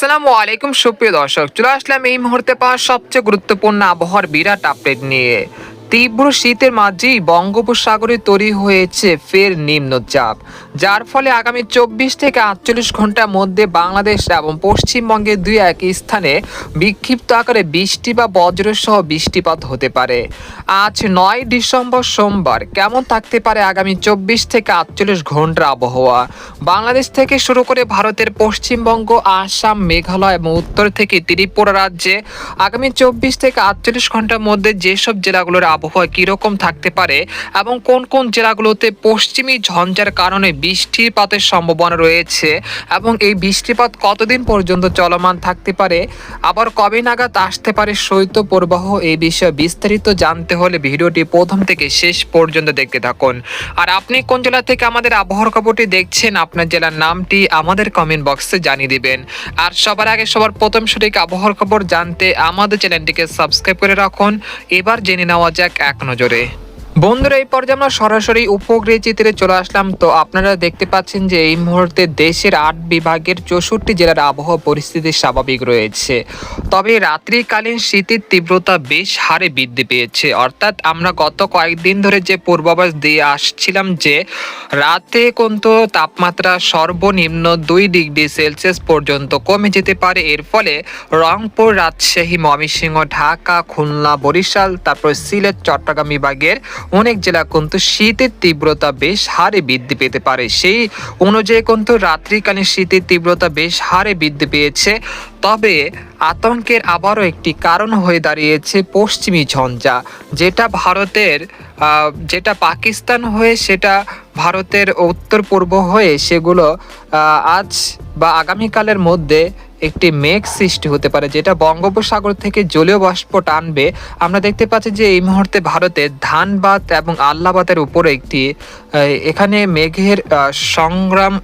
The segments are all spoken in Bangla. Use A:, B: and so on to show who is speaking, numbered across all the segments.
A: আসসালামু আলাইকুম, সুপ্রিয় দর্শক। চলে আসলাম এই মুহূর্তে পাওয়া সবচেয়ে গুরুত্বপূর্ণ আবহাওয়ার বিরাট আপডেট নিয়ে। তীব্র শীতের মাঝেই বঙ্গোপসাগরে তৈরি হয়েছে ফের নিম্নচাপ, যার ফলে আগামী চব্বিশ থেকে আটচল্লিশ ঘণ্টার মধ্যে বাংলাদেশ এবং পশ্চিমবঙ্গের দুই এক স্থানে বিক্ষিপ্ত আকারে বৃষ্টি বা বজ্রসহ বৃষ্টিপাত হতে পারে। আজ নয় ডিসেম্বর সোমবার কেমন থাকতে পারে আগামী চব্বিশ থেকে আটচল্লিশ ঘণ্টার আবহাওয়া? বাংলাদেশ থেকে শুরু করে ভারতের পশ্চিমবঙ্গ, আসাম, মেঘালয় এবং উত্তর থেকে ত্রিপুরা রাজ্যে আগামী চব্বিশ থেকে আটচল্লিশ ঘণ্টার মধ্যে যেসব জেলাগুলোর আবহাওয়া কীরকম থাকতে পারে এবং কোন কোন জেলাগুলোতে পশ্চিমী ঝঞ্ঝার কারণে বৃষ্টিপাতের সম্ভাবনা রয়েছে এবং এই বৃষ্টিপাত কতদিন পর্যন্ত চলমান থাকতে পারে? আবার কবে নাগাদ আসতে পারে শৈত্য প্রবাহ এই বিষয়ে বিস্তারিত জানতে হলে ভিডিওটি প্রথম থেকে শেষ পর্যন্ত দেখতে থাকুন। আর আপনি কোন জেলা থেকে আমাদের আবহাওয়ার খবরটি দেখছেন, আপনার জেলার নামটি আমাদের কমেন্ট বক্সে জানিয়ে দিবেন। আর সবার আগে সবার প্রথম সঠিক আবহাওয়ার খবর জানতে আমাদের চ্যানেলটিকে সাবস্ক্রাইব করে রাখুন। এবার জেনে নেওয়া যাক এক নজরে। বন্ধুরা, এই পর্যায়ে আমরা সরাসরি উপগ্রহ চিত্রে চলে আসলাম। তো আপনারা দেখতে পাচ্ছেন যে এই মুহূর্তে দেশের আট বিভাগের চৌষট্টি জেলার আবহাওয়া পরিস্থিতি স্বাভাবিক রয়েছে। তবে রাত্রিকালীন শীতের তীব্রতা বেশ হারে বৃদ্ধি পেয়েছে। অর্থাৎ আমরা গত কয়েকদিন ধরে যে পূর্বাভাস দিয়ে আসছিলাম যে রাতে কিন্তু তাপমাত্রা সর্বনিম্ন দুই ডিগ্রি সেলসিয়াস পর্যন্ত কমে যেতে পারে। এর ফলে রংপুর, রাজশাহী, ময়মনসিংহ, ঢাকা, খুলনা, বরিশাল, তারপর সিলেট, চট্টগ্রাম বিভাগের অনেক জেলা কিন্তু শীতের তীব্রতা বেশ হারে বৃদ্ধি পেতে পারে। সেই অনুযায়ী কিন্তু রাত্রিকালীন শীতের তীব্রতা বেশ হারে বৃদ্ধি পেয়েছে। তবে আতঙ্কের আবারও একটি কারণ হয়ে দাঁড়িয়েছে পশ্চিমী ঝঞ্ঝা, যেটা ভারতের যেটা পাকিস্তান হয়ে, সেটা ভারতের উত্তর পূর্ব হয়ে, সেগুলো আজ বা আগামীকালের মধ্যে একটি মেঘ সৃষ্টি হতে পারে, যেটা বঙ্গোপসাগর থেকে জলীয় বাষ্প টানবে। আমরা দেখতে পাচ্ছি যে এই মুহূর্তে ভারতে ধানবাদ এবং আল্লাবাদের উপরে একটি এখানে মেঘের সংগ্রাম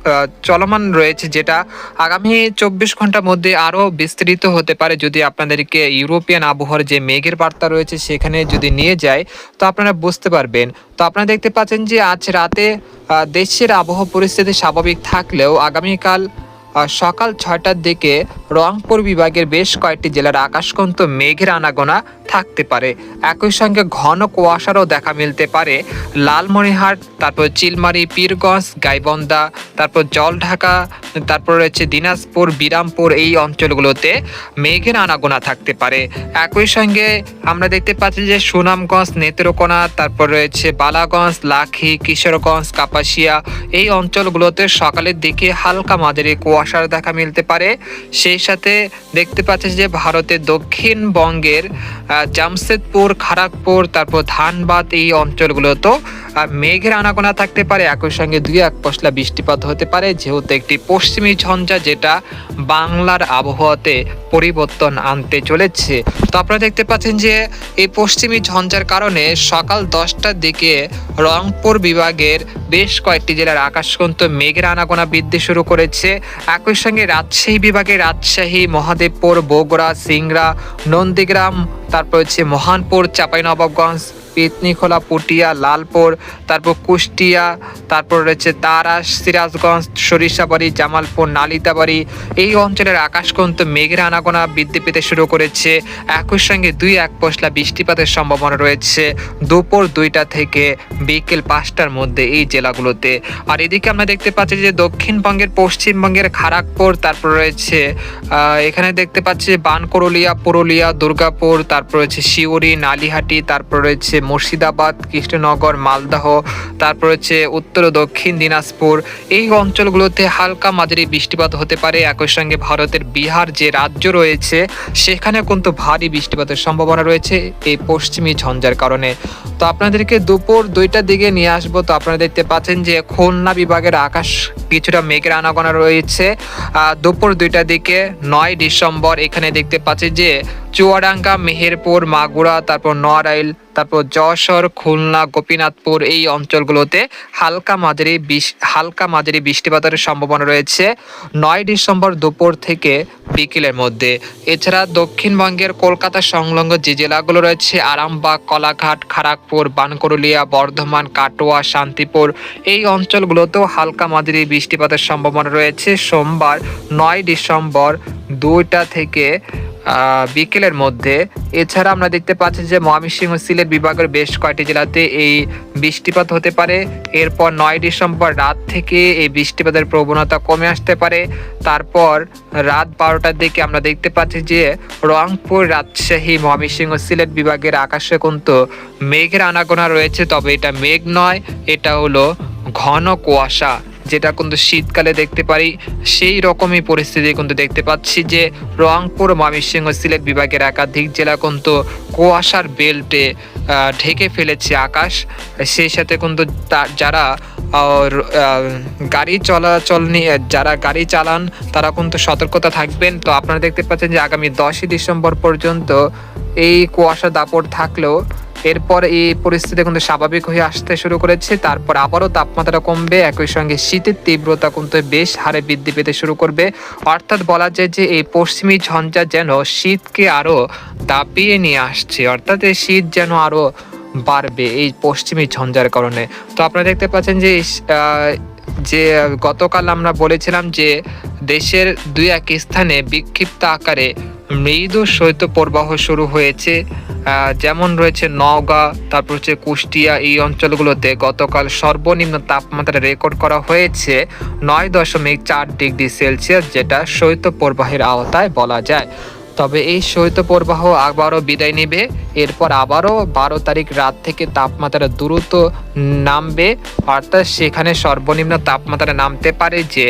A: চলমান রয়েছে, যেটা আগামী চব্বিশ ঘণ্টার মধ্যে আরও বিস্তৃত হতে পারে। যদি আপনাদেরকে ইউরোপিয়ান আবহাওয়ার যে মেঘের বার্তা রয়েছে, সেখানে যদি নিয়ে যায় তো আপনারা বুঝতে পারবেন। তো আপনারা দেখতে পাচ্ছেন যে আজ রাতে দেশের আবহাওয়া পরিস্থিতি স্বাভাবিক থাকলেও আগামীকাল সকাল ছয়টার দিকে রংপুর বিভাগের বেশ কয়েকটি জেলার আকাশকন্ত মেঘের আনাগোনা থাকতে পারে। একই সঙ্গে ঘন কুয়াশারও দেখা মিলতে পারে। লালমনিরহাট, তারপর চিলমারি, পীরগঞ্জ গাইবন্দা তারপর জলঢাকা, তারপর রয়েছে দিনাজপুর, বিরামপুর এই অঞ্চলগুলোতে মেঘের আনাগোনা থাকতে পারে। একই সঙ্গে আমরা দেখতে পাচ্ছি যে সুনামগঞ্জ, নেত্রকোনা, তারপর রয়েছে বালাগঞ্জ, লাখি, কিশোরগঞ্জ, কাপাসিয়া এই অঞ্চলগুলোতে সকালের দিকে হালকা মাঝারি কুয়াশার দেখা মিলতে পারে। সেই সাথে দেখতে পাচ্ছে যে ভারতের দক্ষিণবঙ্গের জামশেদপুর খড়গপুর তারপর ধানবাদ এই অঞ্চলগুলোতেও আহ, মেঘের আনাগোনা থাকতে পারে একই সঙ্গে দুই এক পশলা বৃষ্টিপাত হতে পারে যেহেতু একটি পশ্চিমী ঝঞ্ঝা যেটা বাংলার আবহাওয়াতে পরিবর্তন আনতে চলেছে। তো আপনারা দেখতে পাচ্ছেন যে এই পশ্চিমী ঝঞ্ঝার কারণে সকাল দশটার দিকে রংপুর বিভাগের বেশ কয়েকটি জেলার আকাশকন্ত মেঘের আনাগোনা বৃদ্ধি শুরু করেছে। একই সঙ্গে রাজশাহী বিভাগে রাজশাহী মহাদেবপুর বগুড়া সিংড়া নন্দীগ্রাম তারপর হচ্ছে মহানপুর, চাঁপাইনবাবগঞ্জ, পেতনিখোলা, পুটিয়া, লালপুর, তারপর কুষ্টিয়া, তারপর রয়েছে তারাস সিরাজগঞ্জ, সরিষাবাড়ি, জামালপুর, নালিতাবাড়ি। এই অঞ্চলের আকাশকন্ত মেঘের আনাগোনা বৃদ্ধি পেতে শুরু করেছে। একই সঙ্গে দুই এক পশলা বৃষ্টিপাতের সম্ভাবনা রয়েছে দুপুর দুইটা থেকে বিকেল পাঁচটার মধ্যে এই জেলাগুলোতে। আর এদিকে আমরা দেখতে পাচ্ছি যে দক্ষিণবঙ্গের, পশ্চিমবঙ্গের খড়গপুর তারপর রয়েছে এখানে দেখতে পাচ্ছি বানকরলিয়া, পুরুলিয়া, দুর্গাপুর তারপর রয়েছে শিউরি, নালিহাটি, তারপর রয়েছে মুর্শিদাবাদ, কৃষ্ণনগর, মালদহ, তারপর হচ্ছে উত্তর ও দক্ষিণ দিনাজপুর। এই অঞ্চলগুলোতে হালকা মাঝারি বৃষ্টিপাত হতে পারে। একই সঙ্গে ভারতের বিহার যে রাজ্য রয়েছে সেখানে কিন্তু ভারী বৃষ্টিপাতের সম্ভাবনা রয়েছে এই পশ্চিমী ঝঞ্ঝার কারণে। তো আপনাদেরকে দুপুর দুইটার দিকে নিয়ে আসব। তো আপনারা দেখতে পাচ্ছেন যে খুলনা বিভাগের আকাশ কিছুটা মেঘের আনাগোনা রয়েছে। দুপুর দুইটার দিকে নয় ডিসেম্বর, এখানে দেখতে পাচ্ছি যে চুয়াডাঙ্গা মেহেরপুর মাগুরা, তারপর নড়াইল, তারপর যশোর, খুলনা, গোপীনাথপুর এই অঞ্চলগুলোতে হালকা মাঝারি বিশ হালকা মাঝারি বৃষ্টিপাতের সম্ভাবনা রয়েছে নয় ডিসেম্বর দুপুর থেকে বিকেলের মধ্যে। এছাড়া দক্ষিণবঙ্গের কলকাতা সংলগ্ন যে জেলাগুলো রয়েছে, আরামবাগ, কলাঘাট খড়গপুর বানকরুলিয়া বর্ধমান, কাটোয়া, শান্তিপুর, এই অঞ্চলগুলোতেও হালকা মাঝারি বৃষ্টিপাতের সম্ভাবনা রয়েছে। সোমবার নয় ডিসেম্বর দুইটা থেকে বিকেলের মধ্যে। এছাড়া আমরা দেখতে পাচ্ছি যে ময়মনসিংহ সিলেট বিভাগের বেশ কয়েকটি জেলাতে এই বৃষ্টিপাত হতে পারে। এরপর নয় ডিসেম্বর রাত থেকে এই বৃষ্টিপাতের প্রবণতা কমে আসতে পারে। তারপর রাত বারোটার দিকে আমরা দেখতে পাচ্ছি যে রংপুর, রাজশাহী, ময়মনসিংহ সিলেট বিভাগের আকাশে কিন্তু মেঘের আনাগোনা রয়েছে, তবে এটা মেঘ নয়, এটা হলো ঘন কুয়াশা। যেটা কিন্তু শীতকালে দেখতে পারি, সেই রকমই পরিস্থিতি কিন্তু দেখতে পাচ্ছি যে রংপুর ময়মনসিংহ সিলেট বিভাগের একাধিক জেলা কিন্তু কুয়াশার বেল্টে ঢেকে ফেলেছে আকাশ। সেই সাথে কিন্তু যারা গাড়ি চলাচল নিয়ে যারা গাড়ি চালান, তারা কিন্তু সতর্কতা থাকবেন। তো আপনারা দেখতে পাচ্ছেন যে আগামী দশই ডিসেম্বর পর্যন্ত এই কুয়াশা দাপট থাকলেও এরপর এই পরিস্থিতি কিন্তু স্বাভাবিক হয়ে আসতে শুরু করেছে। তারপর আবারও তাপমাত্রা কমবে, একই সঙ্গে শীতের তীব্রতা কিন্তু বেশ হারে বৃদ্ধি পেতে শুরু করবে। অর্থাৎ বলা যায় যে এই পশ্চিমী ঝঞ্ঝা যেন শীতকে আরও দাপিয়ে নিয়ে আসছে, অর্থাৎ এই শীত যেন আরও বাড়বে এই পশ্চিমী ঝঞ্ঝার কারণে। তো আপনারা দেখতে পাচ্ছেন যে যে গতকাল আমরা বলেছিলাম যে দেশের দুই এক স্থানে বিক্ষিপ্ত আকারে মৃদু শৈত্যপ্রবাহ শুরু হয়েছে। যেমন রয়েছে নওগাঁ, তারপর হচ্ছে কুষ্টিয়া এই অঞ্চলগুলোতে গতকাল সর্বনিম্ন তাপমাত্রা রেকর্ড করা হয়েছে নয় দশমিক চার ডিগ্রি সেলসিয়াস, যেটা শৈত্যপ্রবাহের আওতায় বলা যায়। তবে এই শৈত্যপ্রবাহ আবারও বিদায় নেবে। এরপর আবারও বারো তারিখ রাত থেকে তাপমাত্রা দ্রুত নামবে। অর্থাৎ সেখানে সর্বনিম্ন তাপমাত্রা নামতে পারে যে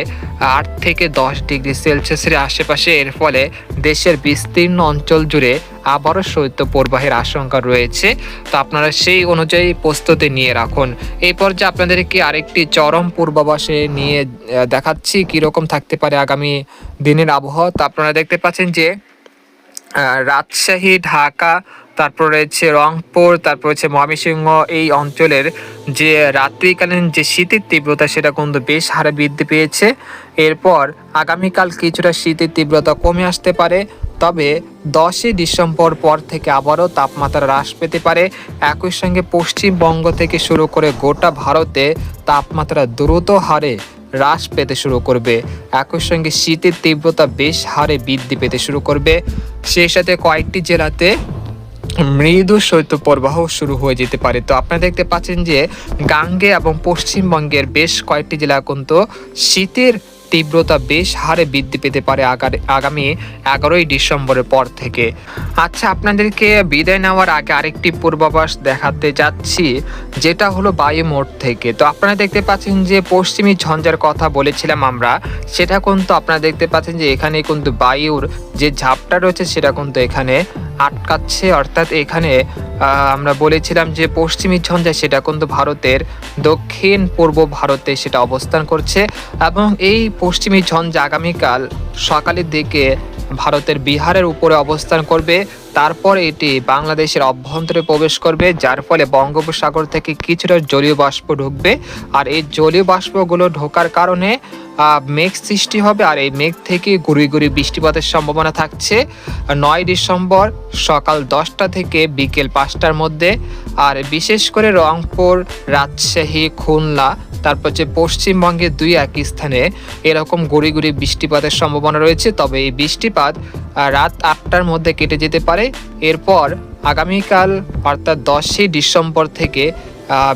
A: আট থেকে দশ ডিগ্রি সেলসিয়াসের আশেপাশে। এর ফলে দেশের বিস্তীর্ণ অঞ্চল জুড়ে আবারও শৈত্যপ্রবাহের আশঙ্কা রয়েছে। তো আপনারা সেই অনুযায়ী প্রস্তুতি নিয়ে রাখুন। এই পর্যায়ে আপনাদেরকে আরেকটি চরম পূর্বাভাসে নিয়ে দেখাচ্ছি কীরকম থাকতে পারে আগামী দিনের আবহাওয়া। তো আপনারা দেখতে পাচ্ছেন যে রাজশাহী, ঢাকা, তারপর রয়েছে রংপুর, তারপর হচ্ছে ময়মনসিংহ এই অঞ্চলের যে রাত্রিকালীন যে শীতের তীব্রতা, সেটা কিন্তু বেশ হারে বৃদ্ধি পেয়েছে। এরপর আগামীকাল কিছুটা শীতের তীব্রতা কমে আসতে পারে, তবে দশই ডিসেম্বর পর থেকে আবারও তাপমাত্রা হ্রাস পেতে পারে। একই সঙ্গে পশ্চিমবঙ্গ থেকে শুরু করে গোটা ভারতে তাপমাত্রা দ্রুত হারে হ্রাস পেতে শুরু করবে। একই সঙ্গে শীতের তীব্রতা বেশ হারে বৃদ্ধি পেতে শুরু করবে। সেই সাথে কয়েকটি জেলাতে মৃদু শৈত্যপ্রবাহ শুরু হয়ে যেতে পারে। তো আপনারা দেখতে পাচ্ছেন যে গাঙ্গে এবং পশ্চিমবঙ্গের বেশ কয়েকটি জেলা কিন্তু শীতের তীব্রতা বেশ হারে বৃদ্ধি পেতে পারে আগামী এগারোই ডিসেম্বরের পর থেকে। আচ্ছা আপনাদেরকে বিদায় নেওয়ার আগে আরেকটি পূর্বাভাস দেখাতে যাচ্ছি, যেটা হলো বায়ু মোড় থেকে। তো আপনারা দেখতে পাচ্ছেন যে পশ্চিমী ঝঞ্ঝার কথা বলেছিলাম আমরা, সেটা কিন্তু আপনারা দেখতে পাচ্ছেন যে এখানে কিন্তু বায়ুর যে ঝাপটা রয়েছে, সেটা কিন্তু এখানে আটকাচ্ছে, অর্থাৎ এখানে আমরা বলেছিলাম যে পশ্চিমী ঝঞ্ঝা সেটা কিন্তু ভারতের দক্ষিণ পূর্ব ভারতে সেটা অবস্থান করছে এবং এই পশ্চিমী ঝঞ্ঝা আগামীকাল সকালের দিকে ভারতের বিহারের উপরে অবস্থান করবে। তারপর এটি বাংলাদেশের অভ্যন্তরে প্রবেশ করবে, যার ফলে বঙ্গোপসাগর থেকে কিছুটা জলীয় বাষ্প ঢুকবে। আর এই জলীয় বাষ্পগুলো ঢোকার কারণে মেঘ সৃষ্টি হবে আর এই মেঘ থেকে গুড়ি গুড়ি বৃষ্টিপাতের সম্ভাবনা থাকছে। নয় ডিসেম্বর সকাল দশটা থেকে বিকেল পাঁচটার মধ্যে আর বিশেষ করে রংপুর, রাজশাহী, খুলনা, তারপর যে পশ্চিমবঙ্গের দুই এক স্থানে এরকম গুড়ি গুড়ি বৃষ্টিপাতের সম্ভাবনা রয়েছে। তবে এই বৃষ্টিপাত রাত আটটার মধ্যে কেটে যেতে পারে। এরপর আগামীকাল, অর্থাৎ দশই ডিসেম্বর থেকে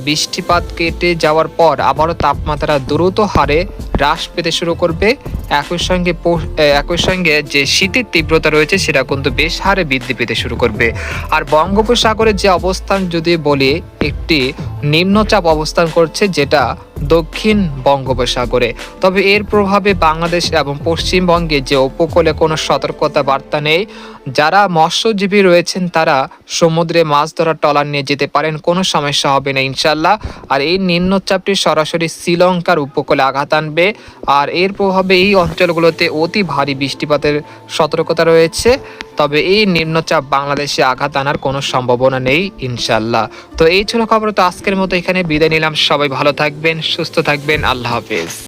A: বৃষ্টিপাত কেটে যাওয়ার পর আবারও তাপমাত্রা দ্রুত হারে হ্রাস পেতে শুরু করবে। একই সঙ্গে একই সঙ্গে যে শীতের তীব্রতা রয়েছে, সেটা কিন্তু বেশ হারে বৃদ্ধি পেতে শুরু করবে। আর বঙ্গোপসাগরের যে অবস্থান যদি বলি, একটি নিম্নচাপ অবস্থান করছে, যেটা দক্ষিণ বঙ্গোপসাগরে। তবে এর প্রভাবে বাংলাদেশ এবং পশ্চিমবঙ্গে যে উপকূলে কোনো সতর্কতা বার্তা নেই, যারা মৎস্যজীবী রয়েছেন, তারা সমুদ্রে মাছ ধরার টলার নিয়ে যেতে পারেন, কোনো সমস্যা হবে না ইনশাল্লাহ আর এই নিম্নচাপটি সরাসরি শ্রীলঙ্কার উপকূলে আঘাত আনবে, আর এর প্রভাবে এই অঞ্চলগুলোতে অতি ভারী বৃষ্টিপাতের সতর্কতা রয়েছে। তবে এই নিম্নচাপ বাংলাদেশে আঘাত আনার কোনো সম্ভাবনা নেই ইনশাল্লাহ তো এই ছিল খবর। তো আজকের মতো এখানে বিদায় নিলাম। সবাই ভালো থাকবেন, সুস্থ থাকবেন। আল্লাহ হাফেজ।